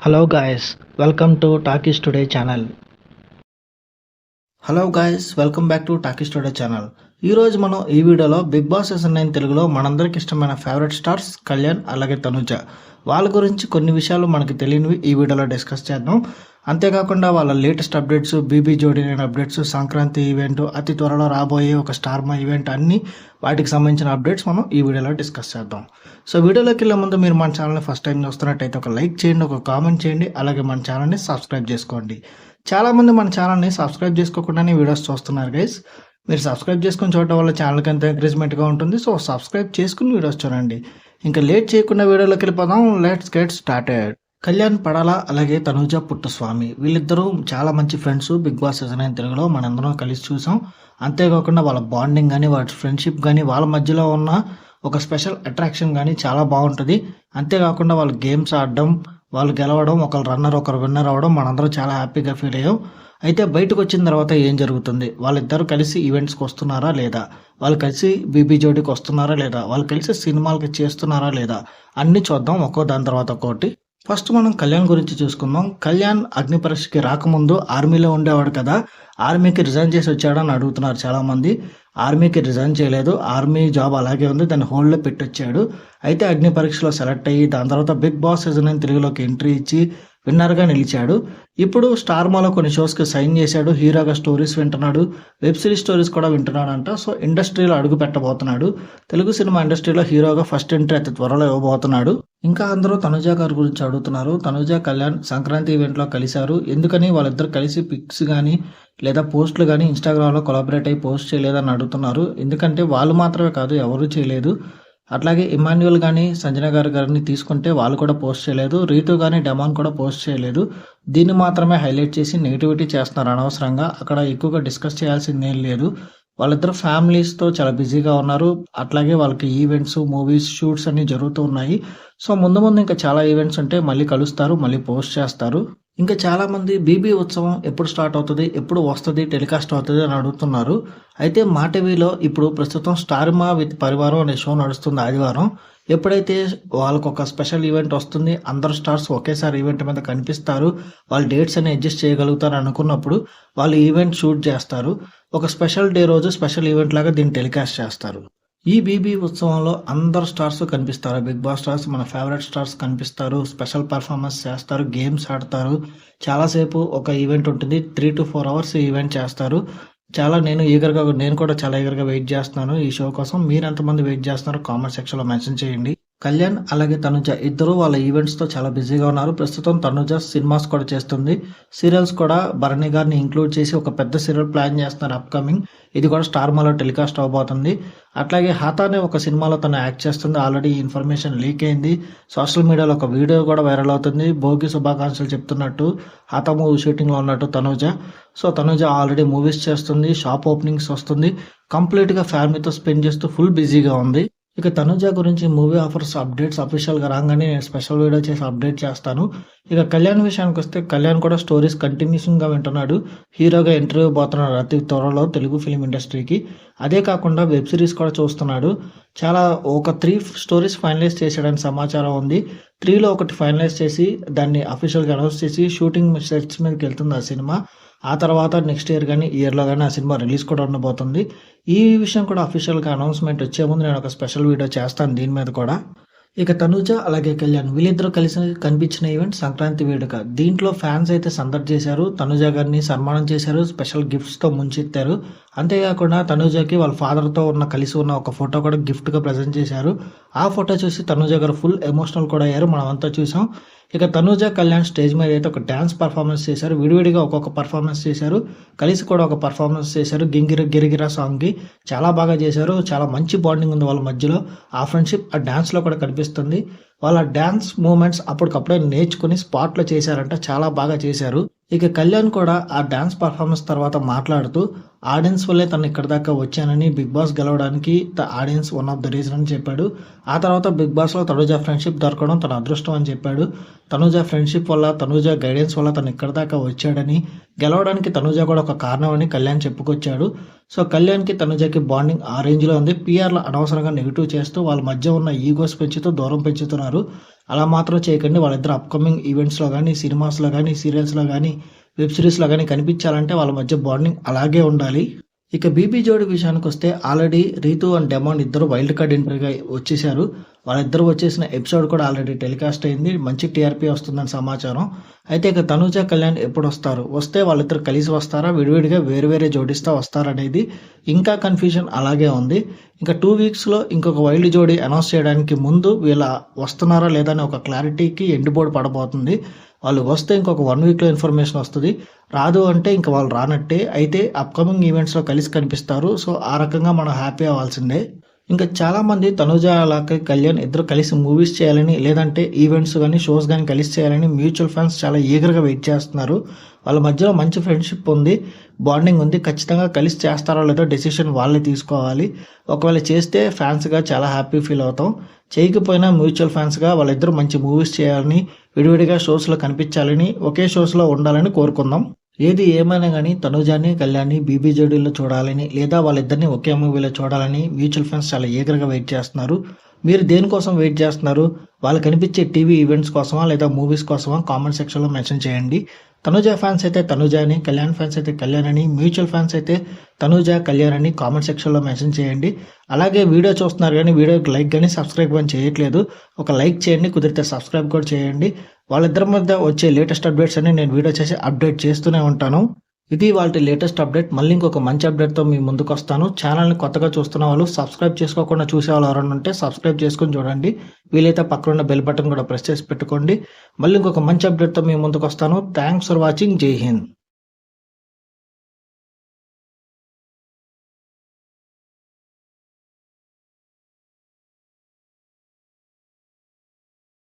Hello guys welcome to Talkies Today channel hello guys welcome back to Talkie Studio channel ఈ రోజు మనం ఈ వీడియోలో బిగ్ బాస్ సీజన్ నైన్ తెలుగులో మనందరికి ఇష్టమైన ఫేవరెట్ స్టార్స్ కళ్యాణ్ అలాగే తనుజ. వాళ్ళ గురించి కొన్ని విషయాలు మనకి తెలియనివి ఈ వీడియోలో డిస్కస్ చేద్దాం. అంతేకాకుండా వాళ్ళ latest updates BB Jodi updates Sankranti event అతి త్వరలో రాబోయే ఒక స్టార్మా ఈవెంట్ అన్ని వాటికి సంబంధించిన అప్డేట్స్ మనం ఈ వీడియోలో డిస్కస్ చేద్దాం. సో వీడియోలోకి వెళ్ళే ముందు మీరు మన ఛానల్ని ఫస్ట్ టైం చూస్తున్నట్టయితే ఒక లైక్ చేయండి ఒక కామెంట్ చేయండి అలాగే మన ఛానల్ని సబ్స్క్రైబ్ చేసుకోండి. చాలామంది మన ఛానల్ని సబ్స్క్రైబ్ చేసుకోకుండానే వీడియోస్ చూస్తున్నారు గైస్ మీరు సబ్స్క్రైబ్ చేసుకుని చూడటం వల్ల ఛానల్కి ఎంత ఎంకరేజ్మెంట్గా ఉంటుంది సో సబ్స్క్రైబ్ చేసుకుని వీడియోస్ చూడండి. ఇంకా లేట్ చేయకుండా వీడియోలోకి వెళ్ళిపోదాం. Let's get started Kalyan Padala అలాగే తనూజ పుట్టస్వామి వీళ్ళిద్దరూ చాలా మంచి ఫ్రెండ్స్ బిగ్ బాస్ సీజన్ అయిన తెలుగులో మనందరం కలిసి చూసాం. అంతేకాకుండా వాళ్ళ బాండింగ్ కానీ వాళ్ళ ఫ్రెండ్షిప్ కానీ వాళ్ళ మధ్యలో ఉన్న ఒక స్పెషల్ అట్రాక్షన్ కానీ చాలా బాగుంటుంది. అంతేకాకుండా వాళ్ళు గేమ్స్ ఆడడం వాళ్ళు గెలవడం ఒకరు రన్నర్ ఒకరు విన్నర్ అవ్వడం మనందరం చాలా హ్యాపీగా ఫీల్ అయ్యాం. అయితే బయటకు వచ్చిన తర్వాత ఏం జరుగుతుంది? వాళ్ళిద్దరు కలిసి ఈవెంట్స్కి వస్తున్నారా లేదా? వాళ్ళు కలిసి బీబీ జోడీకి వస్తున్నారా లేదా? వాళ్ళు కలిసి సినిమాలకి చేస్తున్నారా లేదా? అన్ని చూద్దాం ఒక్కో దాని తర్వాత ఒక్కోటి. ఫస్ట్ మనం కళ్యాణ్ గురించి చూసుకుందాం. కళ్యాణ్ అగ్ని పరీక్షకి రాకముందు ఆర్మీలో ఉండేవాడు కదా. ఆర్మీకి రిజైన్ చేసి వచ్చాడని అడుగుతున్నారు చాలామంది. ఆర్మీకి రిజైన్ చేయలేదు. ఆర్మీ జాబ్ అలాగే ఉంది. దాన్ని హోల్డ్లో పెట్టొచ్చాడు. అయితే అగ్ని పరీక్షలో సెలెక్ట్ అయ్యి దాని తర్వాత బిగ్ బాస్ సీజన్ అని తెలుగులోకి ఎంట్రీ ఇచ్చి విన్నర్గా నిలిచాడు. ఇప్పుడు స్టార్ మాలో కొన్ని షోస్కి సైన్ చేశాడు. హీరోగా స్టోరీస్ వింటున్నాడు. వెబ్ సిరీస్ స్టోరీస్ కూడా వింటున్నాడంట. సో ఇండస్ట్రీలో అడుగు పెట్టబోతున్నాడు. తెలుగు సినిమా ఇండస్ట్రీలో హీరోగా ఫస్ట్ ఎంట్రీ అతి త్వరలో ఇవ్వబోతున్నాడు. ఇంకా అందరూ తనుజా గారి గురించి అడుగుతున్నారు. తనుజా కళ్యాణ్ సంక్రాంతి ఈవెంట్లో కలిశారు. ఎందుకని వాళ్ళిద్దరు కలిసి పిక్స్ కానీ లేదా పోస్టులు కానీ ఇన్స్టాగ్రామ్లో కొలాబరేట్ అయ్యి పోస్ట్ చేయలేదని అడుగుతున్నారు. ఎందుకంటే వాళ్ళు మాత్రమే కాదు ఎవరు చేయలేదు. అట్లాగే ఇమాన్యువల్ కానీ సంజన గారు గారిని తీసుకుంటే వాళ్ళు కూడా పోస్ట్ చేయలేదు. రీతు కానీ డెమాన్ కూడా పోస్ట్ చేయలేదు. దీన్ని మాత్రమే హైలైట్ చేసి నెగిటివిటీ చేస్తున్నారు అనవసరంగా. అక్కడ ఎక్కువగా డిస్కస్ చేయాల్సిందేం లేదు. వాళ్ళిద్దరు ఫ్యామిలీస్తో చాలా బిజీగా ఉన్నారు. అట్లాగే వాళ్ళకి ఈవెంట్స్ మూవీస్ షూట్స్ అన్ని జరుగుతూ ఉన్నాయి. సో ముందు ముందు ఇంకా చాలా ఈవెంట్స్ ఉంటే మళ్ళీ కలుస్తారు మళ్ళీ పోస్ట్ చేస్తారు. ఇంకా చాలామంది బీబీ ఉత్సవం ఎప్పుడు స్టార్ట్ అవుతుంది ఎప్పుడు వస్తుంది టెలికాస్ట్ అవుతుంది అని అడుగుతున్నారు. అయితే మా టీవీలో ఇప్పుడు ప్రస్తుతం స్టార్ మా విత్ పరివారం అనే షో నడుస్తుంది ఆదివారం. ఎప్పుడైతే వాళ్ళకు ఒక స్పెషల్ ఈవెంట్ వస్తుంది అందరు స్టార్స్ ఒకేసారి ఈవెంట్ మీద కనిపిస్తారు వాళ్ళు డేట్స్ అని అడ్జస్ట్ చేయగలుగుతారు అనుకున్నప్పుడు వాళ్ళు ఈవెంట్ షూట్ చేస్తారు. ఒక స్పెషల్ డే రోజు స్పెషల్ ఈవెంట్ లాగా దీన్ని టెలికాస్ట్ చేస్తారు. ఈ బీబీ ఉత్సవంలో అందరు స్టార్స్ కనిపిస్తారు. బిగ్ బాస్ స్టార్స్ మన ఫేవరెట్ స్టార్స్ కనిపిస్తారు. స్పెషల్ పర్ఫార్మెన్స్ చేస్తారు. గేమ్స్ ఆడతారు. చాలాసేపు ఒక ఈవెంట్ ఉంటుంది. Three to four hours event చేస్తారు. చాలా నేను ఈగర్గా నేను కూడా చాలా ఈగర్గా వెయిట్ చేస్తున్నాను ఈ షో కోసం. మీరు ఎంతమంది వెయిట్ చేస్తున్నారో కామెంట్ సెక్షన్లో మెన్షన్ చేయండి. కళ్యాణ్ అలాగే తనుజ ఇద్దరు వాళ్ళ ఈవెంట్స్తో చాలా బిజీగా ఉన్నారు. ప్రస్తుతం తనుజ సినిమాస్ కూడా చేస్తుంది. సీరియల్స్ కూడా భరణి గారిని ఇంక్లూడ్ చేసి ఒక పెద్ద సీరియల్ ప్లాన్ చేస్తున్నారు అప్కమింగ్ ఇది కూడా స్టార్ మాలో టెలికాస్ట్ అవబోతుంది. అట్లాగే హాతానే ఒక సినిమాలో తను యాక్ట్ చేస్తుంది. ఆల్రెడీ ఇన్ఫర్మేషన్ లీక్ అయింది. సోషల్ మీడియాలో ఒక వీడియో కూడా వైరల్ అవుతుంది. భోగి శుభాకాంక్షలు చెప్తున్నట్టు హాతా మూవీ షూటింగ్లో ఉన్నట్టు Tanuja. So Tanuja already movies చేస్తుంది. షాప్ ఓపెనింగ్స్ వస్తుంది. కంప్లీట్గా ఫ్యామిలీతో స్పెండ్ చేస్తూ ఫుల్ బిజీగా ఉంది. ఇక తనుజ గురించి మూవీ ఆఫర్స్ అప్డేట్స్ అఫీషియల్గా రాగానే నేను స్పెషల్ వీడియో చేసి అప్డేట్ చేస్తాను. ఇక కళ్యాణ్ విషయానికి వస్తే కళ్యాణ్ కూడా స్టోరీస్ కంటిన్యూషన్గా వింటున్నాడు. హీరోగా ఇంటర్వ్యూ పోతున్నాడు అతి త్వరలో తెలుగు ఫిలిం ఇండస్ట్రీకి అదే కాకుండా వెబ్ సిరీస్ కూడా చూస్తున్నాడు. చాలా ఒక త్రీ స్టోరీస్ ఫైనలైజ్ చేశాడని సమాచారం ఉంది. త్రీలో ఒకటి ఫైనలైజ్ చేసి దాన్ని అఫీషియల్గా అనౌన్స్ చేసి షూటింగ్ సెట్స్ మీదకి వెళ్తుంది ఆ సినిమా. ఆ తర్వాత నెక్స్ట్ ఇయర్ కానీ ఇయర్లో కానీ ఆ సినిమా రిలీజ్ కూడా ఉండబోతుంది. ఈ విషయం కూడా అఫీషియల్గా అనౌన్స్మెంట్ వచ్చే ముందు నేను ఒక స్పెషల్ వీడియో చేస్తాను దీని మీద కూడా. ఇక తనుజ అలాగే కళ్యాణ్ వీళ్ళిద్దరూ కలిసి కనిపించిన ఈవెంట్ సంక్రాంతి వేడుక. దీంట్లో ఫ్యాన్స్ అయితే సందడి చేశారు. తనుజ గారిని సన్మానం చేశారు. స్పెషల్ గిఫ్ట్స్తో ముంచెత్తారు. అంతేకాకుండా తనుజకి వాళ్ళ ఫాదర్తో ఉన్న కలిసి ఉన్న ఒక ఫోటో కూడా గిఫ్ట్గా ప్రజెంట్ చేశారు. ఆ ఫోటో చూసి తనుజ గారు ఫుల్ ఎమోషనల్ కూడా అయ్యారు. మనమంతా చూసాం. ఇక తనూజ కళ్యాణ్ స్టేజ్ మీద అయితే ఒక డ్యాన్స్ పర్ఫార్మెన్స్ చేశారు. విడివిడిగా ఒక్కొక్క పర్ఫార్మెన్స్ చేశారు. కలిసి కూడా ఒక పర్ఫార్మెన్స్ చేశారు. గింగిర గిరిగిరా సాంగ్కి చాలా బాగా చేశారు. చాలా మంచి బాండింగ్ ఉంది వాళ్ళ మధ్యలో. ఆ ఫ్రెండ్షిప్ ఆ డ్యాన్స్లో కూడా కనిపిస్తుంది. వాళ్ళ డ్యాన్స్ మూమెంట్స్ అప్పటికప్పుడే నేర్చుకుని స్పాట్లో చేశారంట. చాలా బాగా చేశారు. ఇక కళ్యాణ్ కూడా ఆ డ్యాన్స్ పర్ఫార్మెన్స్ తర్వాత మాట్లాడుతూ ఆడియన్స్ వల్లే తను ఇక్కడ దాకా వచ్చానని బిగ్ బాస్ గెలవడానికి the audience one of the reason అని చెప్పాడు. ఆ తర్వాత బిగ్ బాస్లో తనుజ ఫ్రెండ్షిప్ దొరకడం తన అదృష్టం అని చెప్పాడు. తనుజ ఫ్రెండ్షిప్ వల్ల తనుజ గైడెన్స్ వల్ల తను ఇక్కడ దాకా వచ్చాడని గెలవడానికి తనుజ కూడా ఒక కారణం అని కళ్యాణ్ చెప్పుకొచ్చాడు. సో కళ్యాణ్కి తనుజకి బాండింగ్ ఆ రేంజ్లో ఉంది. పిఆర్లు అనవసరంగా నెగిటివ్ చేస్తూ వాళ్ళ మధ్య ఉన్న ఈగోస్ పెంచుతూ దూరం పెంచుతున్నారు. అలా మాత్రం చేయకండి. వాళ్ళిద్దరు అప్కమింగ్ ఈవెంట్స్లో కానీ సినిమాస్లో కానీ సీరియల్స్లో కానీ వెబ్ సిరీస్లో కానీ కనిపించాలంటే వాళ్ళ మధ్య బాండింగ్ అలాగే ఉండాలి. ఇక బీబీ జోడి విషయానికి వస్తే ఆల్రెడీ రీతు అండ్ డెమాన్ ఇద్దరు వైల్డ్ కార్డ్ ఎంట్రీగా వచ్చేసారు. వాళ్ళిద్దరు వచ్చేసిన ఎపిసోడ్ కూడా ఆల్రెడీ టెలికాస్ట్ అయింది. మంచి టీఆర్పీ వస్తుందని సమాచారం. అయితే ఇక తనుజ కళ్యాణ్ ఎప్పుడు వస్తారు? వస్తే వాళ్ళిద్దరు కలిసి వస్తారా? విడివిడిగా వేరు వేరే జోడిస్తా వస్తారనేది ఇంకా కన్ఫ్యూజన్ అలాగే ఉంది. ఇంకా టూ వీక్స్లో ఇంకొక వైల్డ్ జోడి అనౌన్స్ చేయడానికి ముందు వీళ్ళ వస్తున్నారా లేదా అనే ఒక క్లారిటీకి ఎండిబోర్డు పడబోతుంది. వాళ్ళు వస్తే ఇంకొక వన్ వీక్లో ఇన్ఫర్మేషన్ వస్తుంది. రాదు అంటే ఇంకా వాళ్ళు రానట్టే. అయితే అప్కమింగ్ ఈవెంట్స్లో కలిసి కనిపిస్తారు. సో ఆ రకంగా మనం హ్యాపీ అవ్వాల్సిందే. ఇంకా చాలామంది తనుజ అలాగే కళ్యాణ్ ఇద్దరు కలిసి మూవీస్ చేయాలని లేదంటే ఈవెంట్స్ కానీ షోస్ కానీ కలిసి చేయాలని మ్యూచువల్ ఫ్యాన్స్ చాలా ఈగర్గా వెయిట్ చేస్తున్నారు. వాళ్ళ మధ్యలో మంచి ఫ్రెండ్షిప్ ఉంది బాండింగ్ ఉంది. ఖచ్చితంగా కలిసి చేస్తారో లేదో డెసిషన్ వాళ్ళే తీసుకోవాలి. ఒకవేళ చేస్తే ఫ్యాన్స్గా చాలా హ్యాపీ ఫీల్ అవుతాం. చేయకపోయినా మ్యూచువల్ ఫ్యాన్స్గా వాళ్ళిద్దరూ మంచి మూవీస్ చేయాలని విడివిడిగా షోస్లో కనిపించాలని ఒకే షోస్లో ఉండాలని కోరుకుందాం. ఏది ఏమైనా కానీ తనుజాని కళ్యాణ్ని బీబీ జోడీలో చూడాలని లేదా వాళ్ళిద్దరిని ఒకే మూవీలో చూడాలని మ్యూచువల్ ఫ్యాన్స్ చాలా ఈగర్గా వెయిట్ చేస్తున్నారు. మీరు దేనికోసం వెయిట్ చేస్తున్నారు? వాళ్ళు కనిపించే టీవీ ఈవెంట్స్ కోసమా లేదా మూవీస్ కోసమా? కామెంట్ సెక్షన్లో మెన్షన్ చేయండి. తనుజ ఫ్యాన్స్ అయితే తనుజ అని కళ్యాణ్ ఫ్యాన్స్ అయితే కళ్యాణ్ అని మ్యూచువల్ ఫ్యాన్స్ అయితే తనుజ కళ్యాణ్ అని కామెంట్ సెక్షన్లో మెన్షన్ చేయండి. అలాగే వీడియో చూస్తున్నారు కానీ వీడియోకి లైక్ కానీ సబ్స్క్రైబ్ కానీ చేయట్లేదు. ఒక లైక్ చేయండి కుదిరితే సబ్స్క్రైబ్ కూడా చేయండి. వాళ్ళిద్దరి మధ్య వచ్చే లేటెస్ట్ అప్డేట్స్ అన్ని నేను వీడియో చేసి అప్డేట్ చేస్తూనే ఉంటాను. ఇది వాళ్ళ లేటెస్ట్ అప్డేట్. మళ్ళీ ఇంకొక మంచి అప్డేట్తో మీ ముందుకు వస్తాను. ఛానల్ని కొత్తగా చూస్తున్న వాళ్ళు సబ్స్క్రైబ్ చేసుకోకుండా చూసే వాళ్ళు ఎవరైనా ఉంటే సబ్స్క్రైబ్ చేసుకొని చూడండి. వీలైతే పక్కనున్న బెల్ బటన్ కూడా ప్రెస్ చేసి పెట్టుకోండి. మళ్ళీ ఇంకొక మంచి అప్డేట్తో మీ ముందుకు వస్తాను. థ్యాంక్స్ ఫర్ వాచింగ్ జై హింద్